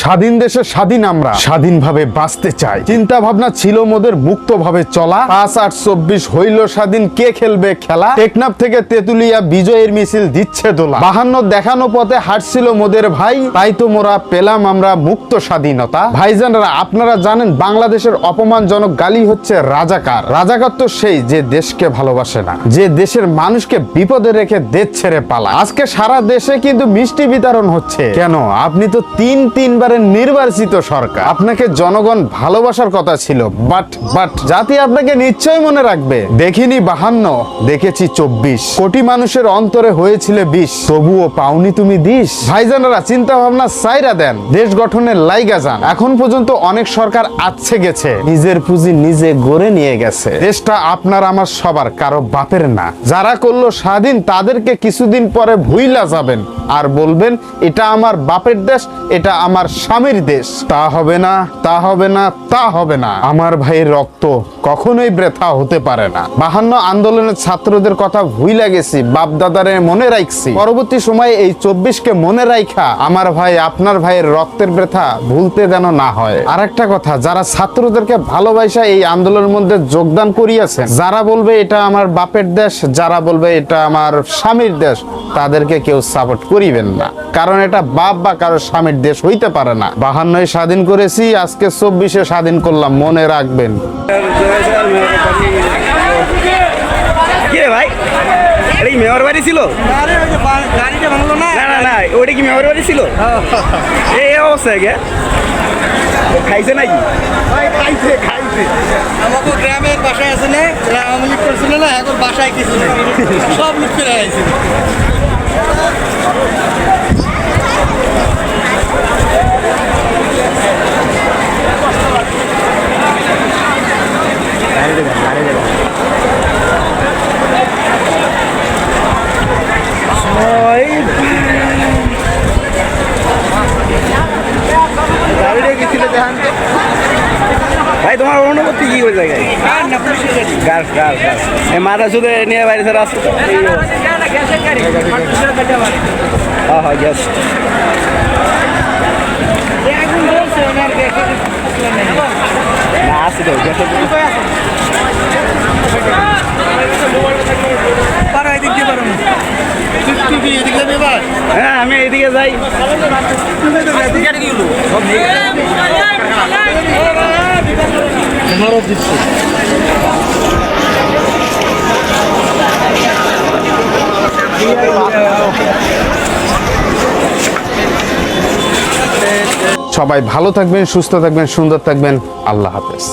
স্বাধীন দেশে স্বাধীন আমরা। স্বাধীনভাবে বাঁচতে চাই। চিন্তা ভাবনা ছিল মোদের, মুক্তভাবে চলা। পাঁচ আট চব্বিশ হইল স্বাধীন। কে খেলবে খেলা? টেকনাফ থেকে তেতুলিয়া বিজয়ের মিছিল দিচ্ছে দোলা। বাহান্ন দেখানো পথে হাঁটছিল মোদের ভাই। তাই তো মোরা পেলাম আমরা মুক্ত স্বাধীনতা। ভাইজানরা, আপনারা জানেন বাংলাদেশের অপমানজনক গালি হচ্ছে রাজাকার। রাজাকার তো সেই যে দেশকে ভালোবাসে না। যে দেশের মানুষকে বিপদে রেখে দেশ ছেড়ে পালা। আজকে সারা দেশে কিন্তু মিষ্টি বিতরণ হচ্ছে। কেন? আপনি তো তিন তিনবারের নির্বাচিত সরকার। আপনাকে জনগণ ভালোবাসার কথা ছিল বাট বাট জাতি আপনাকে নিশ্চয় মনে রাখবে। দেখিনি বাহান্ন, দেখেছি চব্বিশ। কোটি মানুষের অন্তরে হয়েছিল বিষ তবুও পাওনি তুমি দিস ভাইজানেরা চিন্তা ভাবনা সাইরা দেন, দেশ গঠনের লাইগা যান। এখন পর্যন্ত অনেক সরকার আছে গেছে, নিজের পুঁজি নিজে গড়ে নিয়ে গেছে। দেশটা আপনার আমার সবার, কারও বাপের না। যারা করল স্বাধীন, তাদেরকে কিছুদিন পরে ভুইলা যাবেন। আর বলবেন, এটা আমার বাপের দেশ, এটা আমার স্বামীর দেশ। তা হবে না, তা হবে না, তা হবে না। আমার ভাইয়ের রক্ত কখনোই বৃথা হতে পারে না। বাহান্ন আন্দোলনের ছাত্রদের কথা ভুইলা গেছি বাপ দাদারে মনে রাখছি পরবর্তী সময়ে এই চব্বিশকে মনে রাখা আমার ভাই, আপনার ভাইয়ের রক্তের বৃথা ভুলতে যেন না হয়। আর একটা কথা, যারা ছাত্রদেরকে ভালোবাসা এই আন্দোলনের মধ্যে যোগদান করিয়াছেন, যারা বলবে এটা আমার বাপের দেশ, যারা বলবে এটা আমার স্বামীর দেশ, তাদেরকে কেউ সাপোর্ট করিবেন না। কারণ এটা বাপ বা কারও স্বামীর দেশ হইতে পারে না। বাহান্নয় স্বাধীন করেছি আজকে চব্বিশে স্বাধীন করলাম মনে রাখবেন। ভাই? এটা কি মেয়র বাড়ি ছিল? আরে ওই যে বা- গাড়িটা ভাঙলো না না না না কি মেয়র বাড়ি ছিল? এই অবস্থা গে। খাইছে নাকি? খাইছে খাইছে আমাকে গ্রামের বাসায় আছে না যারা আওয়ামী লীগ করছিল না এখন বাসায় কিছু নেই। সব লুট করে আইছে গাড়িটা গেছিল জাহান ভাই অনুভূতি কি ওই জায়গায় গাছ গাছ গাছ মাথা শুধু নিয়ে বাড়িতে রাস্তা তো এই অবস্থা। হ্যাঁ হ্যাঁ গ্যাস না আছে তো গ্যাসের পারো এদিক দিয়ে পারো কি এদিক হ্যাঁ আমি এইদিকে যাই আমারও দিচ্ছে। সবাই ভালো থাকবেন সুস্থ থাকবেন সুন্দর থাকবেন। আল্লাহ হাফেজ।